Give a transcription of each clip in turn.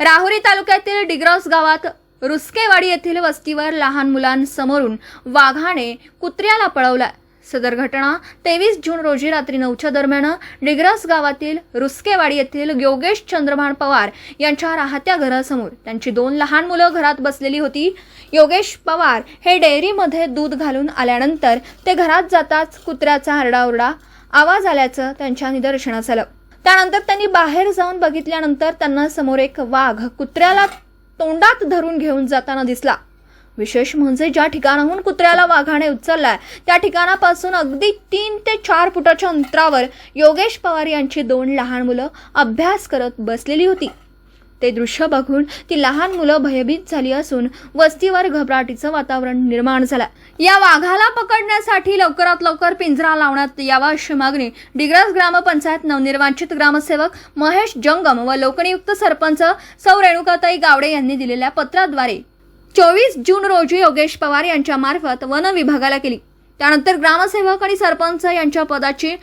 राहुरी तालुक्यातील डिग्रॉस गावात रुस्केवाडी येथील वस्तीवर लहान मुलांसमोरून वाघाने कुत्र्याला पळवला सदर घटना तेवीस जून रोजी रात्री नऊच्या दरम्यान डिग्रस गावातील रुस्केवाडी येथील योगेश चंद्रभान पवार यांच्या राहत्या घरासमोर. त्यांची दोन लहान मुलं घरात बसलेली होती. योगेश पवार हे डेअरीमध्ये दूध घालून आल्यानंतर ते घरात जाताच कुत्र्याचा आरडाओरडा आवाज आल्याचं त्यांच्या निदर्शनास आलं. त्यानंतर त्यांनी बाहेर जाऊन बघितल्यानंतर त्यांना समोर एक वाघ कुत्र्याला तोंडात धरून घेऊन जाताना दिसला. विशेष म्हणजे ज्या ठिकाणाहून कुत्र्याला वाघाने उचललाय त्या ठिकाणापासून अगदी तीन ते चार फुटाच्या अंतरावर योगेश पवार यांची दोन लहान मुलं अभ्यास करत बसलेली होती. ते दृश्य बघून ती लहान मुलं भयभीत झाली असून वस्तीवर घबराटीचं वातावरण निर्माण झालं. या वाघाला पकडण्यासाठी लवकरात लवकर पिंजरा लावण्यात यावा अशी मागणी डिग्रस ग्रामपंचायत नवनिर्वाचित ग्रामसेवक महेश जंगम व लोकनियुक्त सरपंच सौ रेणुकाताई गावडे यांनी दिलेल्या पत्राद्वारे चोवीस जून रोजी योगेश पवार यांच्या मार्फत वन विभागाला केली. त्यानंतर ग्रामसेवक आणि सरपंच यांच्या पदाची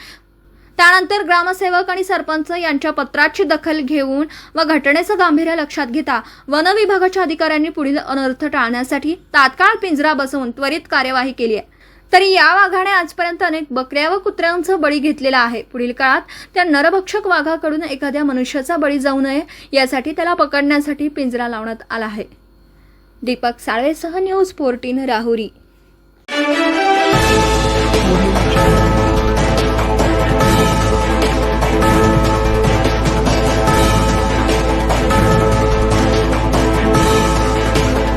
त्यानंतर ग्रामसेवक आणि सरपंच यांच्या पत्राची दखल घेऊन व घटनेचं गांभीर्य लक्षात घेता वन विभागाच्या अधिकाऱ्यांनी पुढील अनर्थ टाळण्यासाठी तात्काळ पिंजरा बसवून त्वरित कार्यवाही केली आहे. तरी या वाघाने आजपर्यंत अनेक बकऱ्या व कुत्र्यांचा बळी घेतलेला आहे. पुढील काळात त्या नरभक्षक वाघाकडून एखाद्या मनुष्याचा बळी जाऊ नये यासाठी त्याला पकडण्यासाठी पिंजरा लावण्यात आला आहे. दीपक साळवेसह न्यूज फोर्टीन राहुरी.